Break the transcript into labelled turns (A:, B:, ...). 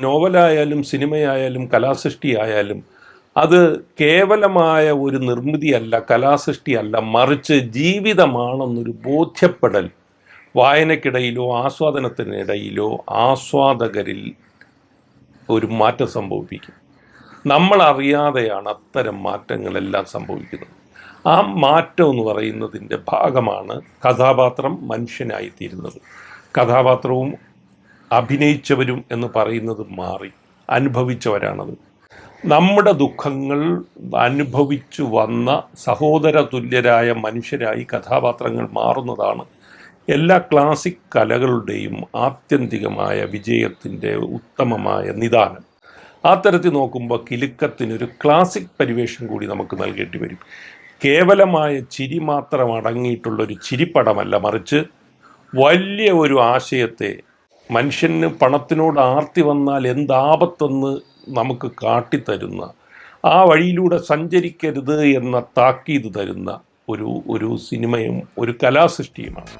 A: നോവലായാലും സിനിമയായാലും കലാസൃഷ്ടിയായാലും അത് കേവലമായ ഒരു നിർമ്മിതിയല്ല കലാസൃഷ്ടിയല്ല മറിച്ച് ജീവിതമാണെന്നൊരു ബോധ്യപ്പെടൽ വായനക്കിടയിലോ ആസ്വാദനത്തിനിടയിലോ ആസ്വാദകരിൽ ഒരു മാറ്റം സംഭവിപ്പിക്കും. നമ്മൾ അറിയാതെയാണ് അത്തരം മാറ്റങ്ങളെല്ലാം സംഭവിക്കുന്നത്. ആ മാറ്റം എന്ന് പറയുന്നതിന്റെ ഭാഗമാണ് കഥാപാത്രം മനുഷ്യനായിത്തീരുന്നത്. കഥാപാത്രവും അഭിനയിച്ചവരും എന്ന് പറയുന്നത് മാറി. അനുഭവിച്ചവരാണത്. നമ്മുടെ ദുഃഖങ്ങൾ അനുഭവിച്ചു വന്ന സഹോദര തുല്യരായ മനുഷ്യരായി കഥാപാത്രങ്ങൾ മാറുന്നതാണ് എല്ലാ ക്ലാസിക് കലകളുടെയും ആത്യന്തികമായ വിജയത്തിന്റെ ഉത്തമമായ നിദാനം. ആ തരത്തിൽ നോക്കുമ്പോൾ കിലുക്കത്തിനൊരു ക്ലാസിക് പരിവേഷം കൂടി നമുക്ക് നൽകേണ്ടി വരും. കേവലമായ ചിരി മാത്രം അടങ്ങിയിട്ടുള്ള ഒരു ചിരിപ്പടമല്ല മറിച്ച് വലിയ ഒരു ആശയത്തെ മനുഷ്യന് പണത്തിനോട് ആർത്തി വന്നാൽ എന്താപത്തെന്ന് നമുക്ക് കാട്ടിത്തരുന്ന ആ വഴിയിലൂടെ സഞ്ചരിക്കരുത് എന്ന താക്കീത് തരുന്ന ഒരു ഒരു സിനിമയും ഒരു കലാസൃഷ്ടിയുമാണ്.